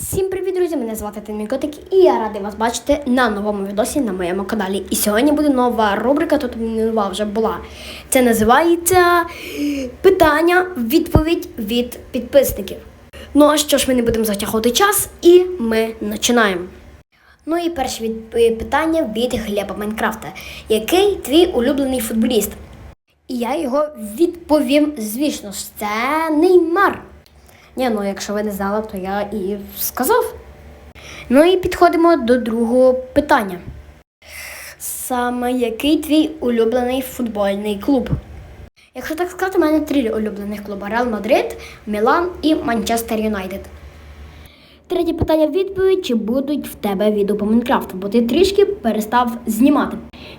Всім привіт, друзі! Мене звати Тимій Котик і я радий вас бачити на новому відосі на моєму каналі. І сьогодні буде нова рубрика, тут нова вже була. Це називається Питання, відповідь від підписників. Ну а що ж ми не будемо затягувати час, і ми починаємо. Ну і перше від... е, питання від Глеба Майнкрафта. Який твій улюблений футболіст? І я його відповім, звісно це Неймар. Ні, ну якщо ви не знали, то я і сказав. Ну і підходимо до другого питання. Саме який твій улюблений футбольний клуб? Якщо так сказати, у мене три улюблених клуби: Реал Мадрид, Мілан і Манчестер Юнайтед. Третє питання відповідь: чи будуть в тебе відео по Майнкрафту, бо ти трішки перестав знімати.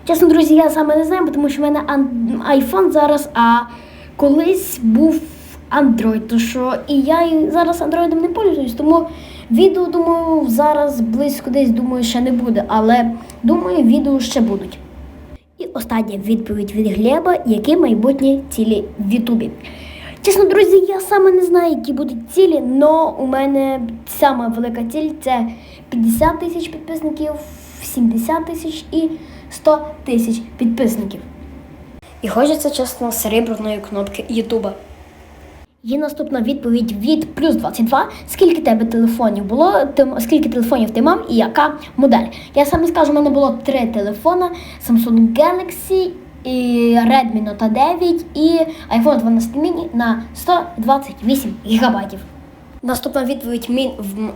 Чесно, друзі, я саме не знаю, тому що в мене айфон зараз, а колись був Android, то що і я зараз андроїдом не пользуюсь, тому відео, думаю, зараз близько десь думаю, ще не буде, але думаю, відео ще будуть. І остання відповідь від Глеба, які майбутні цілі в Ютубі. Чесно, друзі, я саме не знаю, які будуть цілі, але у мене сама велика ціль це 50 тисяч підписників, 70 тисяч і 100 тисяч підписників. І хочеться, чесно, серебряної кнопки Ютуба. Є наступна відповідь від плюс 22. Скільки тебе телефонів було, ти, скільки телефонів ти мав і яка модель? Я саме скажу, у мене було три телефона: Samsung Galaxy, і Redmi Note 9 і iPhone 12 mini на 128 гігабайтів. Наступна відповідь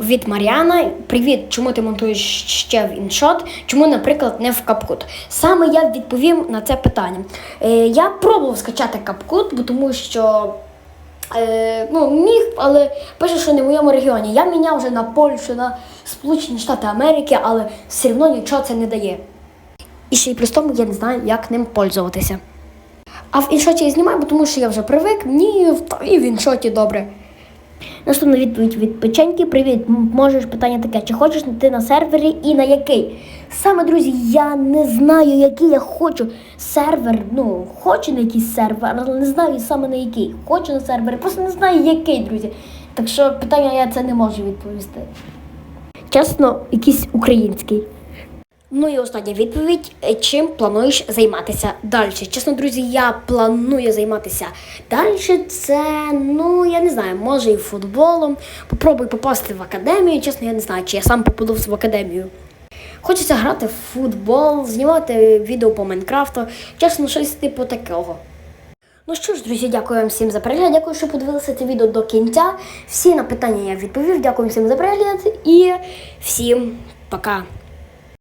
від Маріана. Привіт, чому ти монтуєш ще в іншот? Чому, наприклад, не в капкут? Саме я відповім на це питання. Е, я пробував скачати капкут, тому що Е, ну, міг, але пише, що не в моєму регіоні. Я міняв вже на Польщу, на Сполучені Штати Америки, але все одно нічого це не дає. І ще й при тому я не знаю, як ним пользуватися. А в іншоті я знімаю, тому що я вже привик, ні, і в іншоті добре. Наступна відповідь від печеньки. Привіт. Можеш питання таке: чи хочеш ти на сервері і на який? Саме, друзі, я не знаю, який я хочу сервер. Ну, хочу на якийсь сервер, але не знаю саме на який. Хочу на сервері, просто не знаю, який, друзі. Так що питання я це не можу відповісти. Чесно, якийсь український. Ну і остання відповідь: Е, чим плануєш займатися далі? Чесно, друзі, я планую займатися далі. Це, ну я не знаю, може і футболом. Попробую попасти в академію. Чесно, я не знаю, чи я сам попаду в академію. Хочеться грати в футбол, знімати відео по Майнкрафту. Чесно, щось типу такого. Ну що ж, друзі, дякую вам всім за перегляд. Дякую, що подивилися це відео до кінця. Всі на питання я відповів. Дякую всім за перегляд і всім пока.